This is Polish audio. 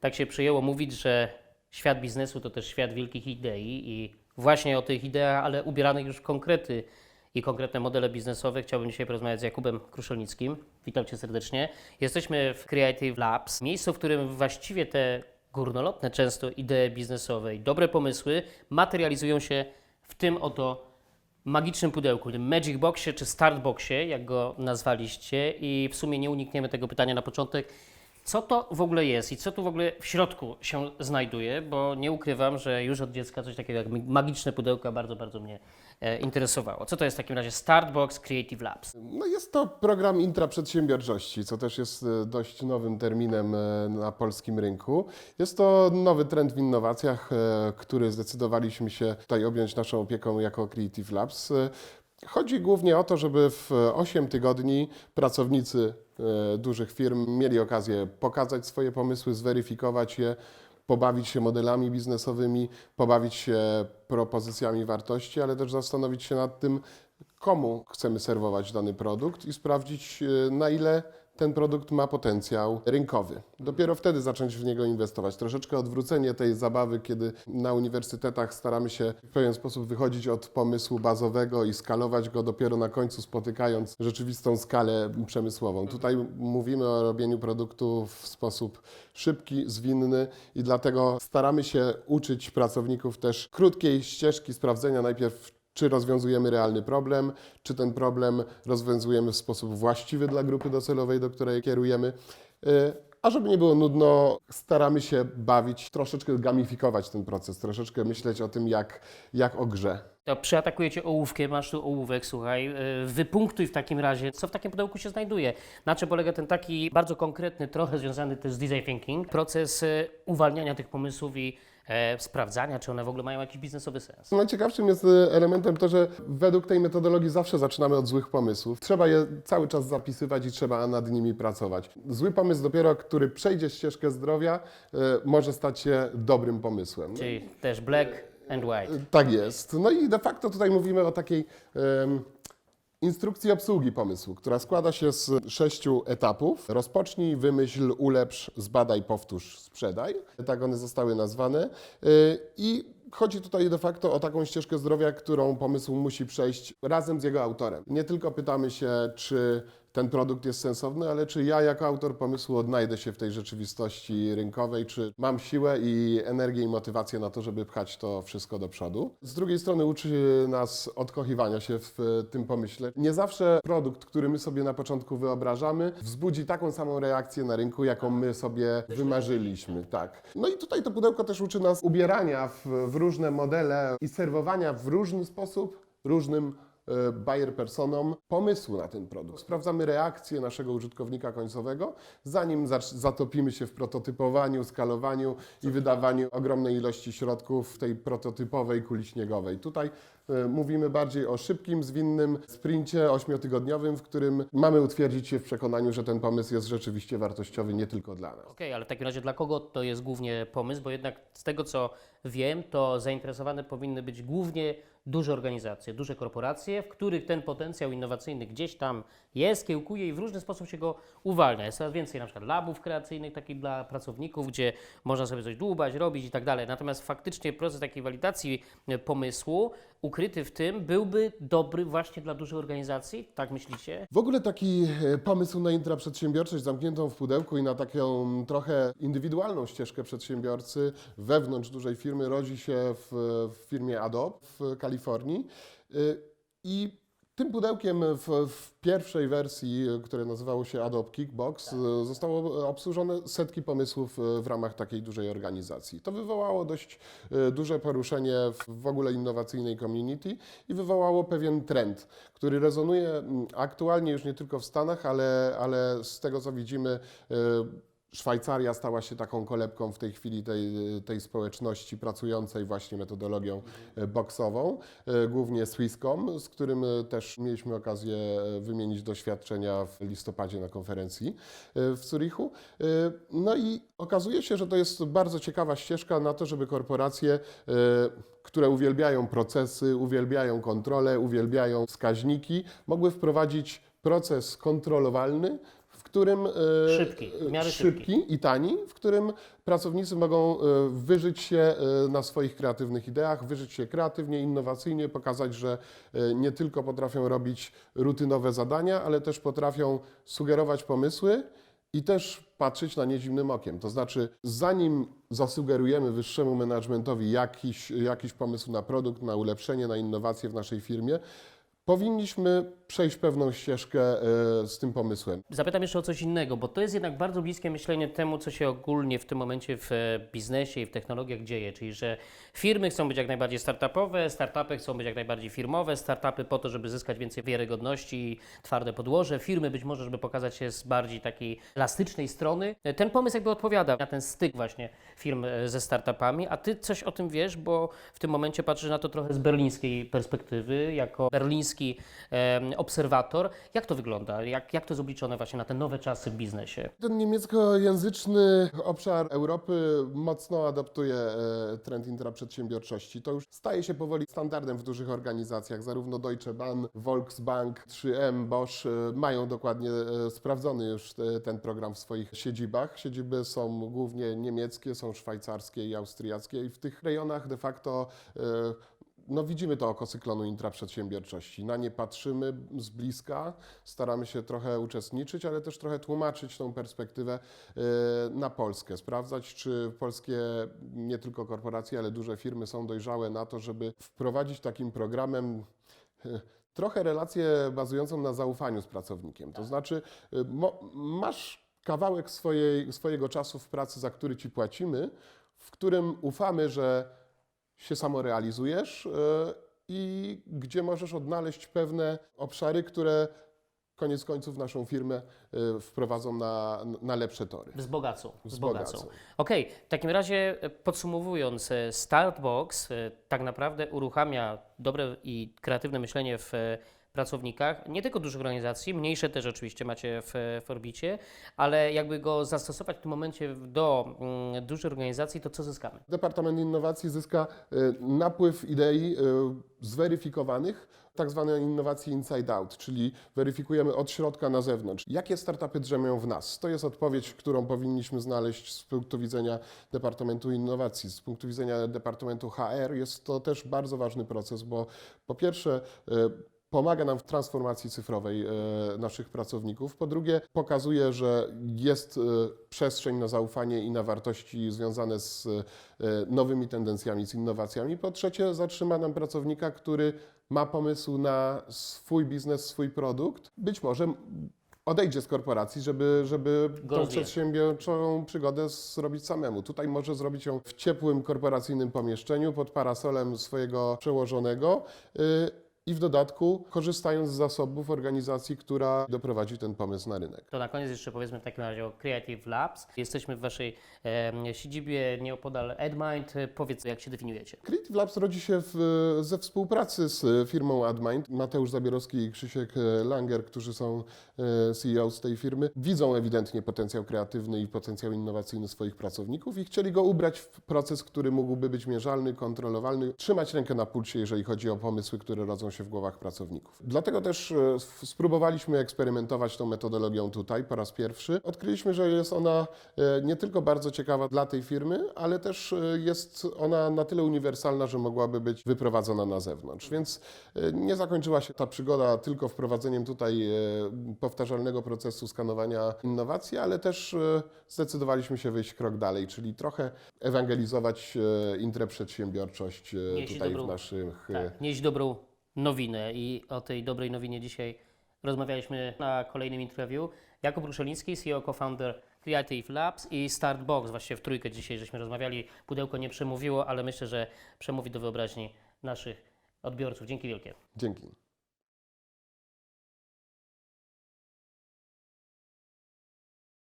tak się przyjęło mówić, że świat biznesu to też świat wielkich idei i właśnie o tych ideach, ale ubieranych już w konkrety i konkretne modele biznesowe chciałbym dzisiaj porozmawiać z Jakubem Kruszelnickim. Witam Cię serdecznie. Jesteśmy w Creative Labs, miejscu, w którym właściwie te górnolotne często idee biznesowe i dobre pomysły materializują się w tym oto magicznym pudełku, tym Magic Boxie czy Start Boxie, jak go nazwaliście i w sumie nie unikniemy tego pytania na początek. Co to w ogóle jest i co tu w ogóle w środku się znajduje, bo nie ukrywam, że już od dziecka coś takiego jak magiczne pudełka bardzo, bardzo mnie e, interesowało. Co to jest w takim razie Startbox Creative Labs? No jest to program intraprzedsiębiorczości, co też jest e, dość nowym terminem e, na polskim rynku. Jest to nowy trend w innowacjach, który zdecydowaliśmy się tutaj objąć naszą opieką jako Creative Labs. Chodzi głównie o to, żeby w 8 tygodni pracownicy dużych firm mieli okazję pokazać swoje pomysły, zweryfikować je, pobawić się modelami biznesowymi, pobawić się propozycjami wartości, ale też zastanowić się nad tym, komu chcemy serwować dany produkt i sprawdzić, e, na ile ten produkt ma potencjał rynkowy. Dopiero wtedy zacząć w niego inwestować. Troszeczkę odwrócenie tej zabawy, kiedy na uniwersytetach staramy się w pewien sposób wychodzić od pomysłu bazowego i skalować go dopiero na końcu, spotykając rzeczywistą skalę przemysłową. Tutaj mówimy o robieniu produktu w sposób szybki, zwinny i dlatego staramy się uczyć pracowników też krótkiej ścieżki sprawdzenia najpierw czy rozwiązujemy realny problem, czy ten problem rozwiązujemy w sposób właściwy dla grupy docelowej, do której kierujemy. Y, A żeby nie było nudno, staramy się bawić, troszeczkę gamifikować ten proces, troszeczkę myśleć o tym jak, jak o grze. To przyatakuję Cię ołówkiem, masz tu ołówek, słuchaj, e, wypunktuj w takim razie, co w takim pudełku się znajduje. Na czym polega ten taki bardzo konkretny, trochę związany też z design thinking, proces e, uwalniania tych pomysłów i e, sprawdzania, czy one w ogóle mają jakiś biznesowy sens. Najciekawszym jest y, elementem to, że według tej metodologii zawsze zaczynamy od złych pomysłów. Trzeba je cały czas zapisywać i trzeba nad nimi pracować. Zły pomysł dopiero, który przejdzie ścieżkę zdrowia, y, może stać się dobrym pomysłem. Czyli też black and white. Tak jest. No i de facto tutaj mówimy o takiej instrukcji obsługi pomysłu, która składa się z sześciu etapów. Rozpocznij, wymyśl, ulepsz, zbadaj, powtórz, sprzedaj. Tak one zostały nazwane. Y, I chodzi tutaj de facto o taką ścieżkę zdrowia, którą pomysł musi przejść razem z jego autorem. Nie tylko pytamy się, czy ten produkt jest sensowny, ale czy ja jako autor pomysłu odnajdę się w tej rzeczywistości rynkowej, czy mam siłę i energię i motywację na to, żeby pchać to wszystko do przodu. Z drugiej strony uczy nas odkochiwania się w tym pomyśle. Nie zawsze produkt, który my sobie na początku wyobrażamy, wzbudzi taką samą reakcję na rynku, jaką my sobie wymarzyliśmy. Tak. No i tutaj to pudełko też uczy nas ubierania w, w różne modele i serwowania w różny sposób różnym buyer personom pomysłu na ten produkt. Sprawdzamy reakcję naszego użytkownika końcowego, zanim zatopimy się w prototypowaniu, skalowaniu i wydawaniu ogromnej ilości środków w tej prototypowej kuli śniegowej. Tutaj e, mówimy bardziej o szybkim, zwinnym sprincie ośmiotygodniowym, w którym mamy utwierdzić się w przekonaniu, że ten pomysł jest rzeczywiście wartościowy nie tylko dla nas. Okej, ale w takim razie dla kogo to jest głównie pomysł? Bo jednak z tego co wiem, to zainteresowane powinny być głównie duże organizacje, duże korporacje, w których ten potencjał innowacyjny gdzieś tam jest, kiełkuje i w różny sposób się go uwalnia. Jest coraz więcej na przykład labów kreacyjnych takich dla pracowników, gdzie można sobie coś dłubać, robić i tak dalej. Natomiast faktycznie proces takiej walidacji e, pomysłu ukryty w tym byłby dobry właśnie dla dużych organizacji, tak myślicie? W ogóle taki e, pomysł na intraprzedsiębiorczość zamkniętą w pudełku i na taką trochę indywidualną ścieżkę przedsiębiorcy wewnątrz dużej firmy rodzi się w, w firmie Adobe w Kalifornii. Y, I tym pudełkiem w, w pierwszej wersji, które nazywało się Adobe Kickbox, y, zostało obsłużone setki pomysłów y, w ramach takiej dużej organizacji. To wywołało dość duże poruszenie w, w ogóle innowacyjnej community i wywołało pewien trend, który rezonuje mm, aktualnie już nie tylko w Stanach, ale, ale z tego co widzimy, Szwajcaria stała się taką kolebką w tej chwili tej, tej społeczności pracującej właśnie metodologią e, boksową, e, głównie Swisscom, z którym e, też mieliśmy okazję wymienić doświadczenia w listopadzie na konferencji w Zurichu. No i okazuje się, że to jest bardzo ciekawa ścieżka na to, żeby korporacje które uwielbiają procesy, uwielbiają kontrolę, uwielbiają wskaźniki, mogły wprowadzić proces kontrolowalny, którym e, Szybki, w miarę szybki i tani, w którym pracownicy mogą e, wyżyć się e, na swoich kreatywnych ideach, wyżyć się kreatywnie, innowacyjnie, pokazać, że nie tylko potrafią robić rutynowe zadania, ale też potrafią sugerować pomysły i też patrzeć na nie zimnym okiem. To znaczy, zanim zasugerujemy wyższemu managementowi jakiś, jakiś pomysł na produkt, na ulepszenie, na innowacje w naszej firmie, powinniśmy przejść pewną ścieżkę e, z tym pomysłem. Zapytam jeszcze o coś innego, bo to jest jednak bardzo bliskie myślenie temu, co się ogólnie w tym momencie w e, biznesie i w technologiach dzieje, czyli że firmy chcą być jak najbardziej startupowe, startupy chcą być jak najbardziej firmowe, startupy po to, żeby zyskać więcej wiarygodności i twarde podłoże, firmy być może, żeby pokazać się z bardziej takiej elastycznej strony. E, Ten pomysł jakby odpowiada na ten styk właśnie firm ze startupami, a Ty coś o tym wiesz, bo w tym momencie patrzysz na to trochę z berlińskiej perspektywy, jako berliński obserwator. Jak to wygląda? Jak, jak to jest obliczone właśnie na te nowe czasy w biznesie? Ten niemieckojęzyczny obszar Europy mocno adaptuje e, trend intraprzedsiębiorczości. To już staje się powoli standardem w dużych organizacjach. Zarówno Deutsche Bahn, Volksbank, 3M, Bosch e, mają dokładnie e, sprawdzony już te- ten program w swoich siedzibach. Siedziby są głównie niemieckie, są szwajcarskie i austriackie i w tych rejonach de facto no widzimy to oko cyklonu intraprzedsiębiorczości. Na nie patrzymy z bliska, staramy się trochę uczestniczyć, ale też trochę tłumaczyć tą perspektywę e, na Polskę. Sprawdzać, czy polskie nie tylko korporacje, ale duże firmy są dojrzałe na to, żeby wprowadzić takim programem e, trochę relację bazującą na zaufaniu z pracownikiem. To znaczy, e, masz kawałek swojej, swojego czasu w pracy, za który ci płacimy, w którym ufamy, że się samorealizujesz e, i gdzie możesz odnaleźć pewne obszary, które koniec końców naszą firmę e, wprowadzą na, na lepsze tory. Wzbogacą. Wzbogacą. Okej, w takim razie e, podsumowując, Startbox tak naprawdę uruchamia dobre i kreatywne myślenie w pracownikach, nie tylko dużych organizacji, mniejsze też oczywiście macie w, w orbicie, ale jakby go zastosować w tym momencie do mm, dużych organizacji, to co zyskamy? Departament Innowacji zyska e, napływ idei e, zweryfikowanych, tak zwane innowacje inside out, czyli weryfikujemy od środka na zewnątrz. Jakie startupy drzemią w nas? To jest odpowiedź, którą powinniśmy znaleźć z punktu widzenia Departamentu Innowacji. Z punktu widzenia Departamentu HR jest to też bardzo ważny proces, bo po pierwsze e, Pomaga nam w transformacji cyfrowej e, naszych pracowników. Po drugie, pokazuje, że jest e, przestrzeń na zaufanie i na wartości związane z e, nowymi tendencjami, z innowacjami. Po trzecie, zatrzyma nam pracownika, który ma pomysł na swój biznes, swój produkt. Być może odejdzie z korporacji, żeby, żeby Go tą przedsiębiorczą przygodę zrobić samemu. Tutaj może zrobić ją w ciepłym korporacyjnym pomieszczeniu pod parasolem swojego przełożonego. I w dodatku korzystając z zasobów organizacji, która doprowadzi ten pomysł na rynek. To na koniec jeszcze powiedzmy w takim razie o Creative Labs. Jesteśmy w Waszej e, siedzibie nieopodal EdMind. E, Powiedz, jak się definiujecie? Creative Labs rodzi się w, ze współpracy z firmą AdMind. Mateusz Zabierowski i Krzysiek e, Langer, którzy są e, CEO z tej firmy, widzą ewidentnie potencjał kreatywny i potencjał innowacyjny swoich pracowników i chcieli go ubrać w proces, który mógłby być mierzalny, kontrolowalny, trzymać rękę na pulsie, jeżeli chodzi o pomysły, które rodzą się w głowach pracowników. Dlatego też e, spróbowaliśmy eksperymentować tą metodologią tutaj po raz pierwszy. Odkryliśmy, że jest ona e, nie tylko bardzo ciekawa dla tej firmy, ale też e, jest ona na tyle uniwersalna, że mogłaby być wyprowadzona na zewnątrz. Więc nie zakończyła się ta przygoda tylko wprowadzeniem tutaj powtarzalnego procesu skanowania innowacji, ale też zdecydowaliśmy się wyjść krok dalej, czyli trochę ewangelizować intraprzedsiębiorczość Nieść tutaj w dobrą- naszych e, Tak, nieść dobrą nowinę i o tej dobrej nowinie dzisiaj rozmawialiśmy na kolejnym interview. Jakub Ruszeliński, CEO, co-founder Creative Labs i Startbox. Właściwie w trójkę dzisiaj żeśmy rozmawiali. Pudełko nie przemówiło, ale myślę, że przemówi do wyobraźni naszych odbiorców. Dzięki wielkie. Dzięki.